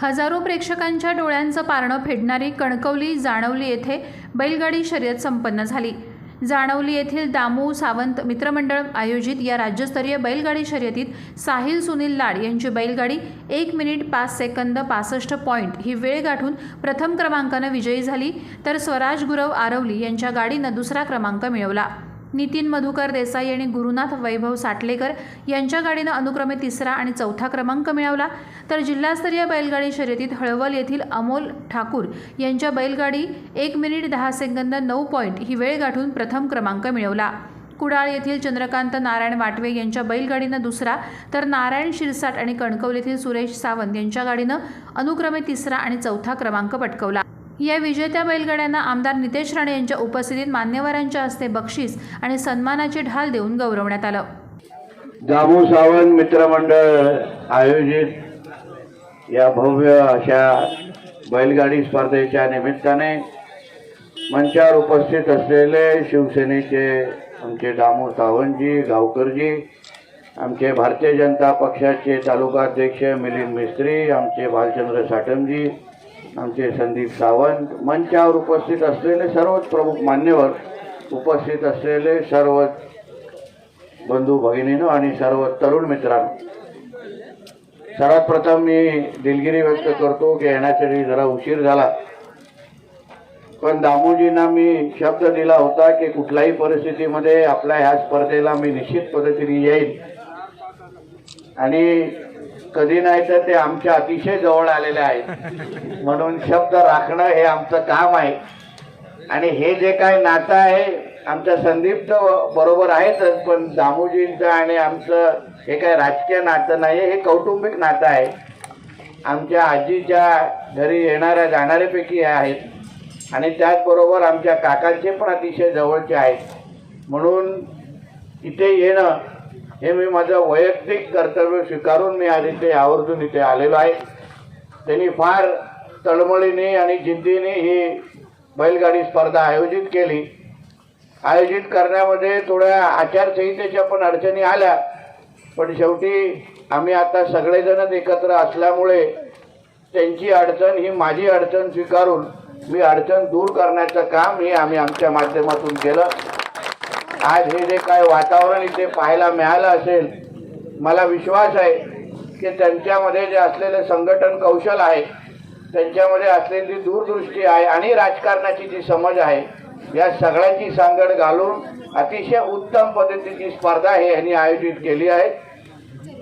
हजारो प्रेक्षकांच्या डोळ्यांचं पारणं फेडणारी कणकवली जाणवली येथे बैलगाडी शर्यत संपन्न झाली. जाणवली येथील दामू सावंत मित्रमंडळ आयोजित या राज्यस्तरीय बैलगाडी शर्यतीत साहिल सुनील लाड यांची बैलगाडी एक मिनिट पाच सेकंद पासष्ट पॉईंट ही वेळ गाठून प्रथम क्रमांकानं विजयी झाली तर स्वराज गुरव आरवली यांच्या गाडीनं दुसरा क्रमांक मिळवला. नितीन मधुकर देसाई आणि गुरुनाथ वैभव साटलेकर यांच्या गाडीनं अनुक्रमे तिसरा आणि चौथा क्रमांक मिळवला. तर जिल्हास्तरीय बैलगाडी शर्यतीत हळवल येथील अमोल ठाकूर यांच्या बैलगाडी एक मिनिट दहा सेकंद नऊ पॉईंट ही वेळ गाठून प्रथम क्रमांक मिळवला. कुडाळ येथील चंद्रकांत नारायण वाटवे यांच्या बैलगाडीनं दुसरा तर नारायण शिरसाट आणि कणकवल येथील सुरेश सावंत यांच्या गाडीनं अनुक्रमे तिसरा आणि चौथा क्रमांक पटकवला. या विजेत्या बैलगाड्यांना आमदार नितेश राणे यांच्या उपस्थितीत मान्यवरांच्या हस्ते बक्षीस आणि सन्मानाची ढाल देऊन गौरवण्यात आलं. दामू सावंत मित्रमंडळ आयोजित या भव्य अशा बैलगाडी स्पर्धेच्या निमित्ताने मंचावर उपस्थित असलेले शिवसेनेचे आमचे दामू सावंतजी गावकरजी आमचे भारतीय जनता पक्षाचे तालुकाध्यक्ष मिलिंद मिस्त्री आमचे भालचंद्र साटमजी आमचे संदीप सावंत मंचावर उपस्थित असलेले सर्वच प्रमुख मान्यवर उपस्थित असलेले सर्व बंधू भगिनीनो आणि सर्व तरुण मित्रांनो. सर्वात प्रथम मी दिलगिरी व्यक्त करतो की येण्यासाठी जरा उशीर झाला. पण दामोजींना मी शब्द दिला होता की कुठल्याही परिस्थितीमध्ये आपल्या ह्या स्पर्धेला मी निश्चित पद्धतीने येईल आणि कधी नाही तर ते आमच्या अतिशय जवळ आलेले आहेत. म्हणून शब्द राखणं हे आमचं काम आहे. आणि हे जे काय नातं आहे आमच्या संदीप तर बरोबर आहेतच पण दामोजींचं आणि आमचं हे काय राजकीय नातं नाही हे कौटुंबिक नातं आहे. आमच्या आजीच्या घरी येणाऱ्या जाणाऱ्यापैकी हे आहेत. आणि त्याचबरोबर आमच्या काकांचे पण अतिशय जवळचे आहेत. म्हणून इथे येणं हे मी माझं वैयक्तिक कर्तव्य स्वीकारून मी आज इथे आवर्जून इथे आलेलो आहे. त्यांनी फार तळमळीने आणि जिद्दीने ही बैलगाडी स्पर्धा आयोजित केली. आयोजित करण्यामध्ये थोड्या आचारसंहितेच्या पण अडचणी आल्या पण शेवटी आम्ही आता सगळेजणच एकत्र असल्यामुळे त्यांची अडचण ही माझी अडचण स्वीकारून मी अडचण दूर करण्याचं काम हे आम्ही आमच्या माध्यमातून केलं. आज हे जे काय वातावरण इथे पाहायला मिळालं असेल मला विश्वास आहे की त्यांच्यामध्ये जे असलेले संघटन कौशल आहे त्यांच्यामध्ये असलेली दूरदृष्टी आहे आणि राजकारणाची जी समज आहे या सगळ्यांची सांगड घालून अतिशय उत्तम पद्धतीची स्पर्धा हे यांनी आयोजित केली आहे.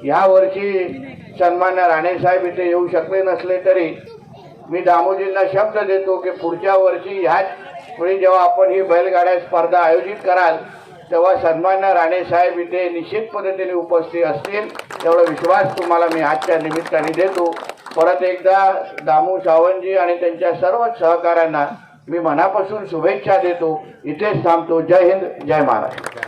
ह्यावर्षी सन्मान्य राणेसाहेब इथे येऊ शकले नसले तरी मी दामोजींना शब्द देतो की पुढच्या वर्षी ह्याच वेळी जेव्हा आपण ही बैलगाड्या स्पर्धा आयोजित कराल तेव्हा सन्मान्य राणेसाहेब इथे निश्चित पद्धतीने उपस्थित असतील तेवढा विश्वास तुम्हाला मी आजच्या निमित्ताने देतो. परत एकदा दामू सावंतजी आणि त्यांच्या सर्व सहकाऱ्यांना मी मनापासून शुभेच्छा देतो. इथेच थांबतो. जय हिंद जय महाराष्ट्र.